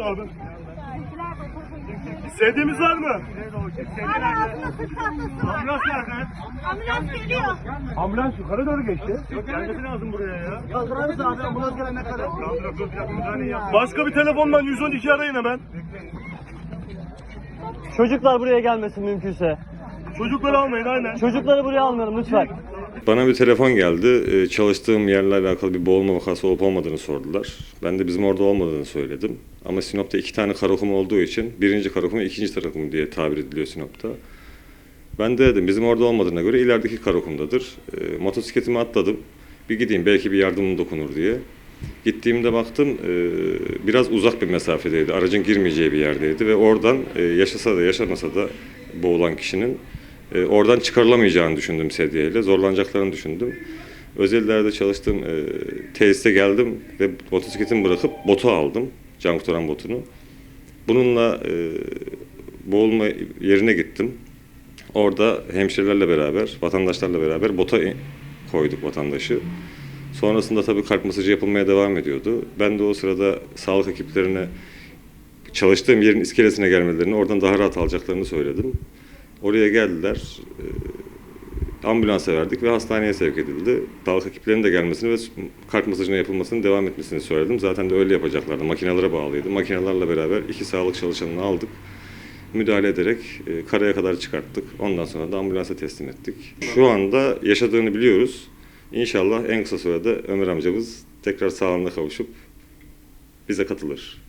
abi. Sevdiğimiz var mı? Hala ağzında sırt tahtası var. Ambulans nerede? Ambulans geliyor. Ambulans yukarı doğru geçti. Gelmesi lazım buraya ya. Kaldırar mısın abi ambulans gelene kadar? Başka bir telefondan 112 arayın hemen. Çocuklar buraya gelmesin mümkünse. Çocukları almayın aynen. Çocukları buraya almayalım lütfen. Bana bir telefon geldi. Ee, Çalıştığım yerle alakalı bir boğulma vakası olup olmadığını sordular. Ben de bizim orada olmadığını söyledim. Ama Sinop'ta iki tane karakum olduğu için birinci karakum, ikinci karakum diye tabir ediliyor Sinop'ta. Ben de dedim bizim orada olmadığına göre ilerideki karakumdadır. E, motosikletimi atladım. Bir gideyim belki bir yardımım dokunur diye. Gittiğimde baktım e, biraz uzak bir mesafedeydi. Aracın girmeyeceği bir yerdeydi ve oradan e, yaşasa da yaşamasa da boğulan kişinin e, oradan çıkarılamayacağını düşündüm sedyeyle. Zorlanacaklarını düşündüm. Özellerde çalıştığım e, tesise geldim ve motosikletimi bırakıp botu aldım. Can kurtaran botunu. Bununla e, boğulma yerine gittim. Orada hemşirelerle beraber, vatandaşlarla beraber bota koyduk vatandaşı. Sonrasında tabii kalp masajı yapılmaya devam ediyordu. Ben de o sırada sağlık ekiplerine çalıştığım yerin iskelesine gelmelerini, oradan daha rahat alacaklarını söyledim. Oraya geldiler. Ee, Ambulansa verdik ve hastaneye sevk edildi. Sağlık ekiplerinin de gelmesini ve kalp masajına yapılmasının devam etmesini söyledim. Zaten de öyle yapacaklardı. Makinelere bağlıydı. Makinelerle beraber iki sağlık çalışanını aldık müdahale ederek e, karaya kadar çıkarttık. Ondan sonra da ambulansa teslim ettik. Şu anda yaşadığını biliyoruz. İnşallah en kısa sürede Ömer amcamız tekrar sağlığına kavuşup bize katılır.